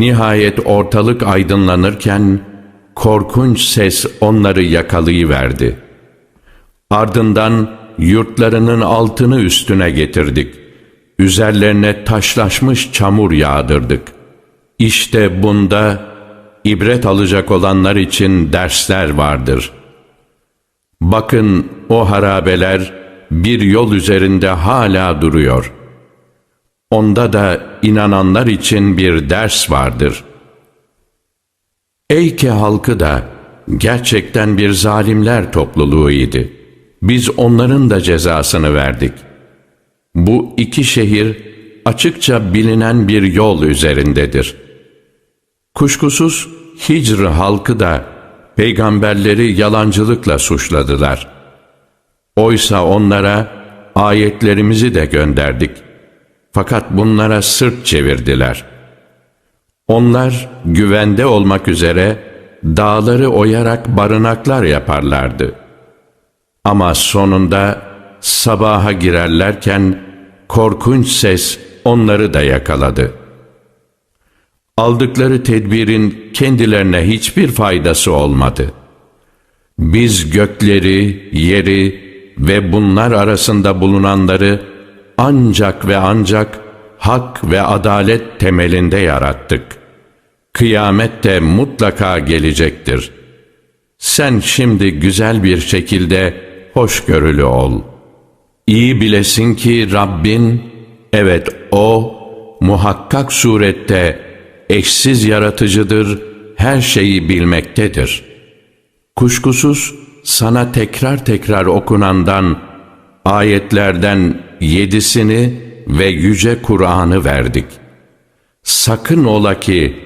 Nihayet ortalık aydınlanırken korkunç ses onları yakalayıverdi. Ardından yurtlarının altını üstüne getirdik. Üzerlerine taşlaşmış çamur yağdırdık. İşte bunda ibret alacak olanlar için dersler vardır. Bakın o harabeler bir yol üzerinde hala duruyor. Onda da inananlar için bir ders vardır. Eyke halkı da gerçekten bir zalimler topluluğuydu. Biz onların da cezasını verdik. Bu iki şehir açıkça bilinen bir yol üzerindedir. Kuşkusuz Hicr halkı da peygamberleri yalancılıkla suçladılar. Oysa onlara ayetlerimizi de gönderdik. Fakat bunlara sırt çevirdiler. Onlar güvende olmak üzere dağları oyarak barınaklar yaparlardı. Ama sonunda sabaha girerlerken korkunç ses onları da yakaladı. Aldıkları tedbirin kendilerine hiçbir faydası olmadı. Biz gökleri, yeri ve bunlar arasında bulunanları ancak ve ancak hak ve adalet temelinde yarattık. Kıyamet de mutlaka gelecektir. Sen şimdi güzel bir şekilde hoşgörülü ol. İyi bilesin ki Rabbin, evet O, muhakkak surette eşsiz yaratıcıdır, her şeyi bilmektedir. Kuşkusuz sana tekrar tekrar okunandan, ayetlerden yedisini ve yüce Kur'an'ı verdik. Sakın ola ki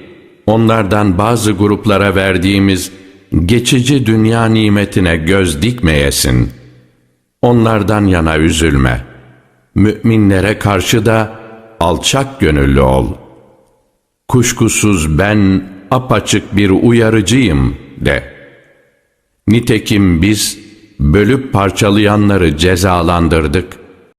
onlardan bazı gruplara verdiğimiz geçici dünya nimetine göz dikmeyesin. Onlardan yana üzülme. Müminlere karşı da alçak gönüllü ol. Kuşkusuz ben apaçık bir uyarıcıyım de. Nitekim biz bölüp parçalayanları cezalandırdık.''